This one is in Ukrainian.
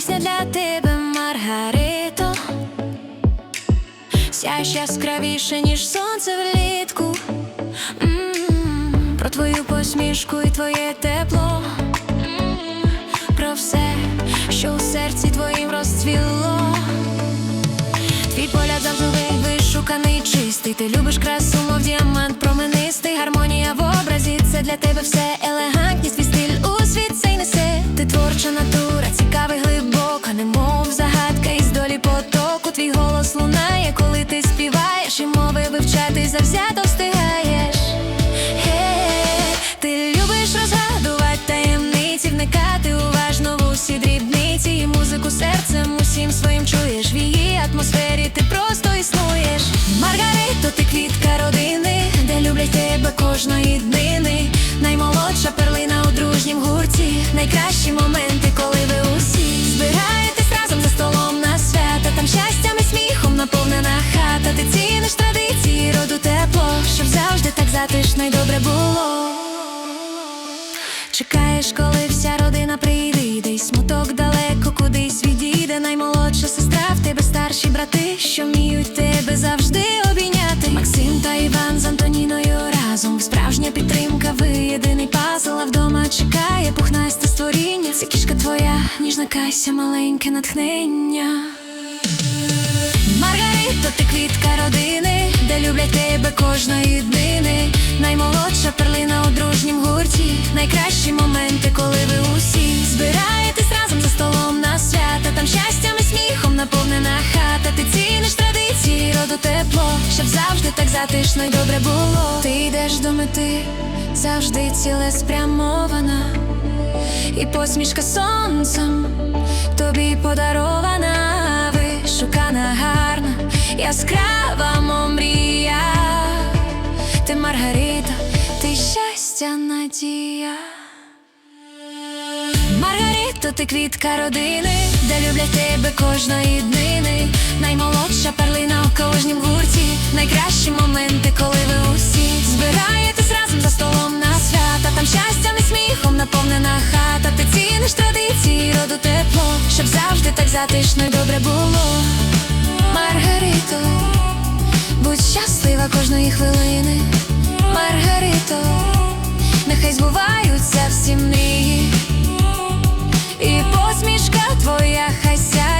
Пісня для тебе, Маргарито, Сяй яскравіше, ніж сонце влітку. Про твою посмішку і твоє тепло, про все, що у серці твоїм розцвіло. Твій поля завжди вишуканий, чистий. Ти любиш красу, мов діамант променистий, гармонія в образі. Це для тебе все. Вивчати завзято встигаєш. Ти любиш розгадувати таємниці, вникати уважно в усі дрібниці, і музику серцем усім своїм чуєш в її атмосфері. Ти просто існуєш. Маргарито, ти квітка завжди так затишно добре було. Чекаєш, коли вся родина прийде, йде й смуток далеко кудись відійде. Наймолодша сестра, в тебе старші брати, що вміють тебе завжди обійняти. Максим та Іван з Антоніною разом. Справжня підтримка, ви єдиний пазл, а вдома чекає пухнасте створіння. Це кішка твоя, ніжна кася, маленьке натхнення. Там щастям і сміхом наповнена хата. Ти ціниш традиції, роду тепло, щоб завжди так затишно й добре було. Ти йдеш до мети, завжди цілеспрямована. І посмішка сонцем тобі подарована, вишукана гарна, яскрава мрія. Ти Маргарита, ти щастя, надія. Ти квітка родини, де люблять тебе кожної днини. Наймолодша перлина у кожнім гурті. Найкращі моменти, коли ви усі збираєтесь разом за столом на свята. Там щастям і сміхом наповнена хата. Ти ціниш традиції, роду тепло, щоб завжди так затишно й добре було. Маргарито, будь щаслива кожної хвилини. Твоя